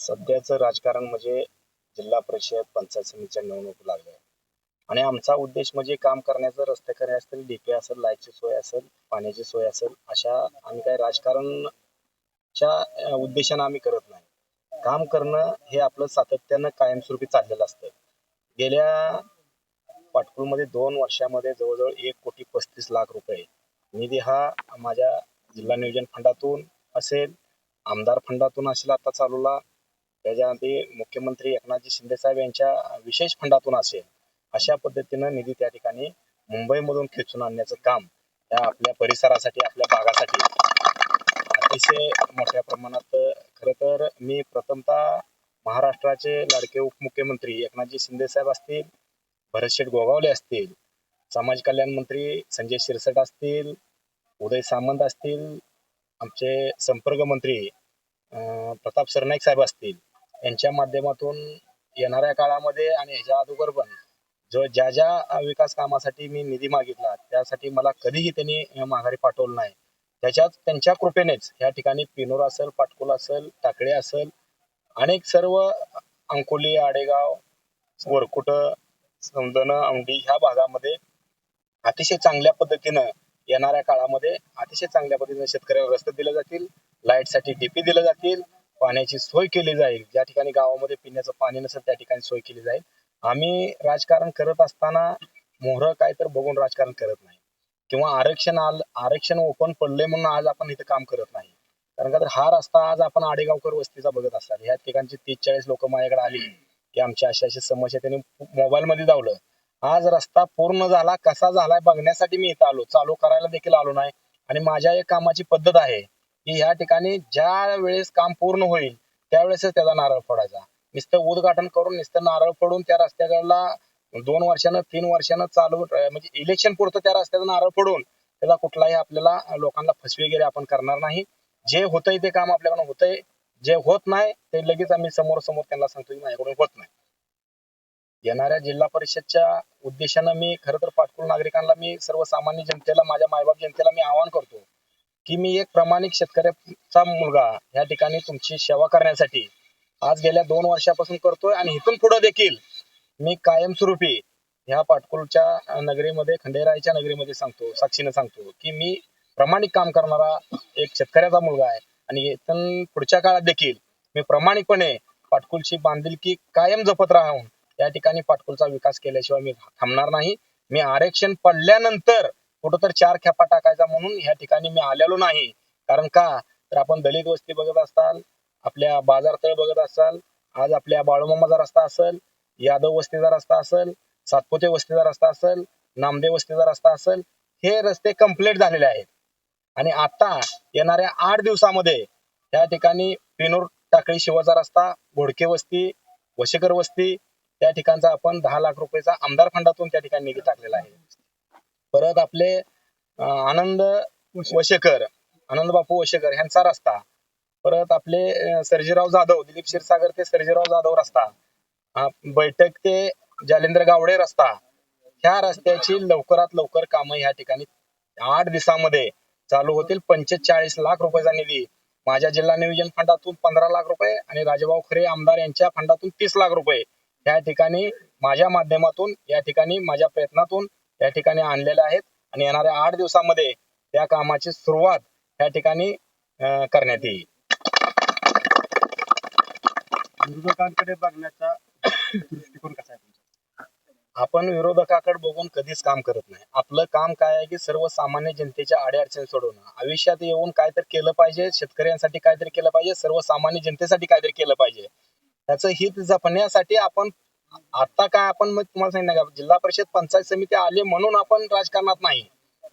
सध्याचं राजकारण म्हणजे जिल्हा परिषद पंचायत समितीच्या निवडणूक लागल्या. आणि आमचा उद्देश म्हणजे काम करण्याचं रस्ते करणे असतील डीपी असेल लाईटची सोय असेल पाण्याची सोय असेल अशा आम्ही काही राजकारणच्या उद्देशानं आम्ही करत नाही. काम करणं हे आपलं सातत्यानं कायमस्वरूपी चाललेलं असतं. गेल्या पाटकुलमध्ये दोन वर्षामध्ये जवळजवळ एक कोटी पस्तीस लाख रुपये निधी हा माझ्या जिल्हा नियोजन फंडातून असेल आमदार फंडातून असेल आता चालूला त्याच्यामध्ये मुख्यमंत्री एकनाथजी शिंदे साहेब यांच्या विशेष फंडातून असेल अशा पद्धतीनं निधी त्या ठिकाणी मुंबईमधून खेचून आणण्याचं काम त्या आपल्या परिसरासाठी आपल्या भागासाठी अतिशय मोठ्या प्रमाणात खरं तर मी प्रथमतः महाराष्ट्राचे लाडके उपमुख्यमंत्री एकनाथजी शिंदे साहेब असतील भरतशेठ गोगावले असतील समाज कल्याण मंत्री संजय शिरसट असतील उदय सामंत असतील आमचे संपर्क मंत्री प्रताप सरनाईक साहेब असतील यांच्या माध्यमातून येणाऱ्या काळामध्ये आणि ह्याच्या अगोदर पण जो ज्या ज्या विकास कामासाठी मी निधी मागितला त्यासाठी मला कधीही त्यांनी माघारी पाठवलं नाही. त्याच्यात त्यांच्या कृपेनेच या ठिकाणी पिनोर असेल पाटकुल असेल टाकळे असेल अनेक सर्व अंकोली आडेगाव वरकुट समदन औंढी ह्या भागामध्ये अतिशय चांगल्या पद्धतीनं येणाऱ्या काळामध्ये अतिशय चांगल्या पद्धतीनं शेतकऱ्याला रस्ते दिले जातील लाईटसाठी डीपी दिले जातील पाण्याची सोय केली जाईल. ज्या ठिकाणी गावामध्ये पिण्याचं पाणी नसेल त्या ठिकाणी सोय केली जाईल. आम्ही राजकारण करत असताना मोहर काय तर बघून राजकारण करत नाही. किंवा आरक्षण आल आरक्षण ओपन पडले म्हणून आज आपण इथं काम करत नाही. कारण का तर हा रस्ता आज आपण आडेगावकर वस्तीचा बघत असाल ह्या ठिकाणची तीस चाळीस लोक माझ्याकडे आली की आमच्या अशा अशी समस्या त्यांनी मोबाईल मध्ये आज रस्ता पूर्ण झाला कसा झालाय बघण्यासाठी मी इथं आलो. चालू करायला देखील आलो नाही. आणि माझ्या एक कामाची पद्धत आहे. की ह्या ठिकाणी ज्या वेळेस काम पूर्ण होईल त्यावेळेसच त्याचा नारळ फोडायचा. नुसतं उद्घाटन करून नुसतं नारळ फोडून त्या रस्त्याकडला दोन वर्षानं तीन वर्षानं चालू म्हणजे इलेक्शन पुरतं त्या रस्त्याचा नारळ फोडून त्याला कुठलाही आपल्याला लोकांना फसवेगिरी आपण करणार नाही. जे होतंय ते काम आपल्याकडून होतंय. जे होत नाही ते लगेच आम्ही समोर समोर त्यांना सांगतो की माझ्याकडून होत नाही. येणाऱ्या जिल्हा परिषदच्या उद्देशानं मी खरं तर पाटकुल नागरिकांना मी सर्वसामान्य जनतेला माझ्या मायबाप जनतेला मी आवाहन करतो की मी एक प्रामाणिक शेतकऱ्याचा मुलगा या ठिकाणी तुमची सेवा करण्यासाठी आज गेल्या दोन वर्षापासून करतोय आणि इथून पुढे देखील मी कायमस्वरूपी ह्या पाटकुलच्या नगरीमध्ये खंडेरायच्या नगरीमध्ये सांगतो साक्षीने सांगतो की मी प्रामाणिक काम करणारा एक शेतकऱ्याचा मुलगा आहे. आणि इथून पुढच्या काळात देखील मी प्रामाणिकपणे पाटकुलची बांधिलकी कायम जपत राहून या ठिकाणी पाटकुलचा विकास केल्याशिवाय मी थांबणार नाही. मी आरक्षण पडल्यानंतर कुठं तर चार खेपा टाकायचा म्हणून या ठिकाणी मी आलेलो नाही. कारण का? तर आपण दलित वस्ती बघत असाल आपल्या बाजारतळ बघत असाल आज आपल्या बाळूमामाचा रस्ता असेल यादव वस्तीचा रस्ता असेल सातपुते वस्तीचा रस्ता असेल नामदेव वस्तीचा रस्ता असेल हे रस्ते कंप्लीट झालेले आहेत. आणि आता येणाऱ्या आठ दिवसामध्ये या ठिकाणी पिनूर टाकळी शिवाचा रस्ता घोडके वस्ती वशेकर वस्ती त्या ठिकाणचा आपण दहा लाख रुपयाचा आमदार फंडातून त्या ठिकाणी निधी टाकलेला आहे. परत आपले आनंद वशेकर आनंद बापू वशेकर यांचा रस्ता. परत आपले सर्जीराव जाधव दिलीप क्षीरसागर ते सर्जीराव जाधव रस्ता. बैठक ते जालेंद्र गावडे रस्ता. ह्या रस्त्याची लवकरात लवकर कामं ह्या ठिकाणी आठ दिवसामध्ये चालू होतील. पंचेचाळीस लाख रुपयाचा निधी. माझ्या जिल्हा नियोजन फंडातून पंधरा लाख रुपये आणि राजभाऊ खरे आमदार यांच्या फंडातून तीस लाख रुपये. या ठिकाणी माझ्या माध्यमातून या ठिकाणी माझ्या प्रयत्नातून या ठिकाणी आणलेले आहेत आणि येणाऱ्या आठ दिवसामध्ये त्या कामाची सुरुवात या ठिकाणी करण्यात येईल. विरोधकांकडे बघण्याचा दृष्टिकोन कसा आहे आपण विरोधकाकडे बघून कधीच काम करत नाही. आपलं काम काय आहे की सर्वसामान्य जनतेच्या अडीअडचणी सोडवणं. आयुष्यात येऊन काहीतरी केलं पाहिजे शेतकऱ्यांसाठी काहीतरी केलं पाहिजे सर्वसामान्य जनतेसाठी काहीतरी केलं पाहिजे. त्याचं हित जपण्यासाठी आपण आता काय आपण मग तुम्हाला सांगितलं का जिल्हा परिषद पंचायत समिती आली म्हणून आपण राजकारणात नाही.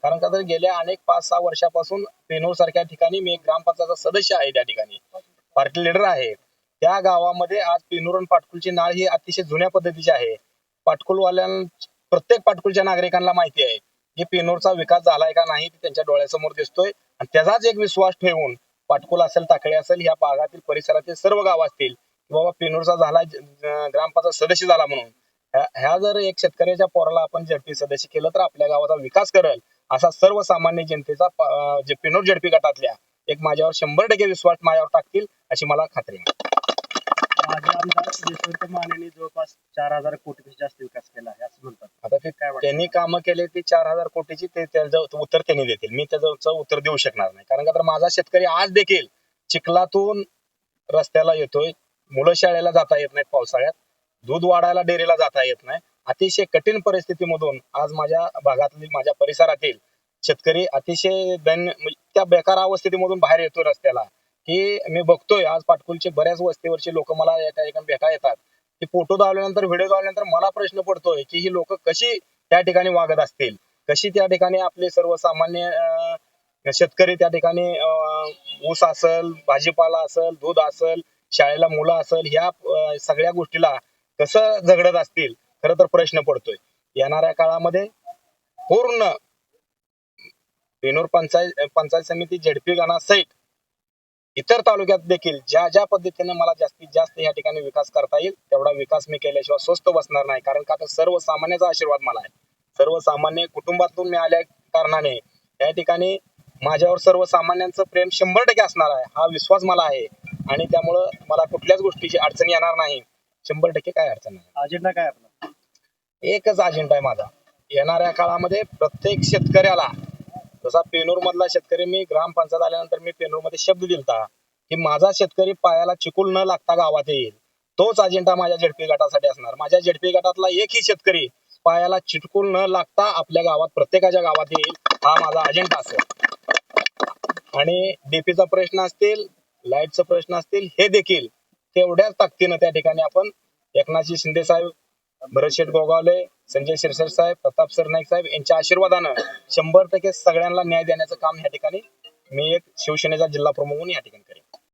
कारण का तर गेल्या अनेक पाच सहा वर्षापासून पेनोर सारख्या ठिकाणी मी एक ग्रामपंचायतचा सदस्य आहे त्या ठिकाणी. पार्टी लीडर आहे. त्या गावामध्ये आज पेनूर आणि पाटकुलची नाळ ही अतिशय जुन्या पद्धतीची आहे. पाटकुलवाल्यां प्रत्येक पाटकुलच्या नागरिकांना माहिती आहे की पेनोरचा विकास झालाय का नाही ते त्यांच्या डोळ्यासमोर दिसतोय. आणि त्याचाच एक विश्वास ठेवून पाटकुल असेल टाकळी असेल या भागातील परिसरातील सर्व गाव असतील की बाबा पेनूरचा झाला ग्रामपंचायत सदस्य झाला म्हणून. ह्या- जर एक शेतकऱ्याच्या पोराला आपण झडपी सदस्य केलं तर आपल्या गावाचा विकास करेल असा सर्वसामान्य जनतेचा जे पेनूर झडपी गटातल्या एक माझ्यावर शंभर टक्के विश्वास माझ्यावर टाकतील अशी मला खात्री आहे. मानेने जवळपास चार हजार कोटीपेक्षा जास्त विकास केला आहे असं म्हणतात आता ते काय त्यांनी कामं केले ती चार हजार कोटीची ते त्याचं उत्तर त्यांनी देतील. मी त्याचं उत्तर देऊ शकणार नाही. कारण का तर माझा शेतकरी आज देखील चिखलातून रस्त्याला येतोय मुलं शाळेला जाता येत नाहीत पावसाळ्यात. दूध वाढायला डेअरीला जाता येत नाही. अतिशय कठीण परिस्थितीमधून आज माझ्या भागातील माझ्या परिसरातील शेतकरी अतिशय दैन म्हणजे त्या बेकार अवस्थेमधून बाहेर येतो रस्त्याला. की मी बघतोय आज पाटकुलचे बऱ्याच वस्तीवरचे लोक मला या ठिकाणी भेटा येतात. की फोटो दावल्यानंतर व्हिडिओ दावल्यानंतर मला प्रश्न पडतोय की ही लोक कशी त्या ठिकाणी वागत असतील? कशी त्या ठिकाणी आपले सर्वसामान्य शेतकरी त्या ठिकाणी ऊस असल भाजीपाला असल दूध असल शाळेला मुलं असेल ह्या सगळ्या गोष्टीला कसं झगडत असतील खर तर प्रश्न पडतोय. येणाऱ्या काळामध्ये पूर्ण पेनूर पंचायत पंचायत समिती झेडपी गाणा सहित इतर तालुक्यात देखील ज्या ज्या पद्धतीने मला जास्तीत जास्त या ठिकाणी विकास करता येईल तेवढा विकास मी केल्याशिवाय स्वस्त बसणार नाही. कारण का? तर सर्वसामान्याचा आशीर्वाद मला आहे. सर्वसामान्य कुटुंबातून मी आल्या कारणाने या ठिकाणी माझ्यावर सर्वसामान्यांचं प्रेम शंभर टक्के असणार आहे हा विश्वास मला आहे. आणि त्यामुळं मला कुठल्याच गोष्टीची अडचण येणार नाही. शंभर टक्के काय अडचण नाही. अजेंडा काय आपला? एकच अजेंडा आहे माझा. येणाऱ्या काळामध्ये प्रत्येक शेतकऱ्याला जसा पेनूर मधला शेतकरी मी ग्रामपंचायत आल्यानंतर मी पेनूरमध्ये शब्द दिलता की माझा शेतकरी पायाला चिकूल न लागता गावात येईल. तोच अजेंडा माझ्या झेडपी गटासाठी असणार. माझ्या झेडपी गटातला एकही शेतकरी पायाला चिटकून न लागता आपल्या गावात प्रत्येकाच्या गावात येईल हा माझा अजेंडा असेल. आणि डीपीचा प्रश्न असतील लाईटचा प्रश्न असतील हे देखील तेवढ्याच ताकदीनं त्या ठिकाणी आपण एकनाथजी शिंदे साहेब भरत शेठ गोगावले संजय शिरसर साहेब प्रताप सरनाईक साहेब यांच्या आशीर्वादानं शंभर टक्के सगळ्यांना न्याय देण्याचं काम या ठिकाणी मी एक शिवसेनेचा जिल्हा प्रमुख म्हणून या ठिकाणी करेन.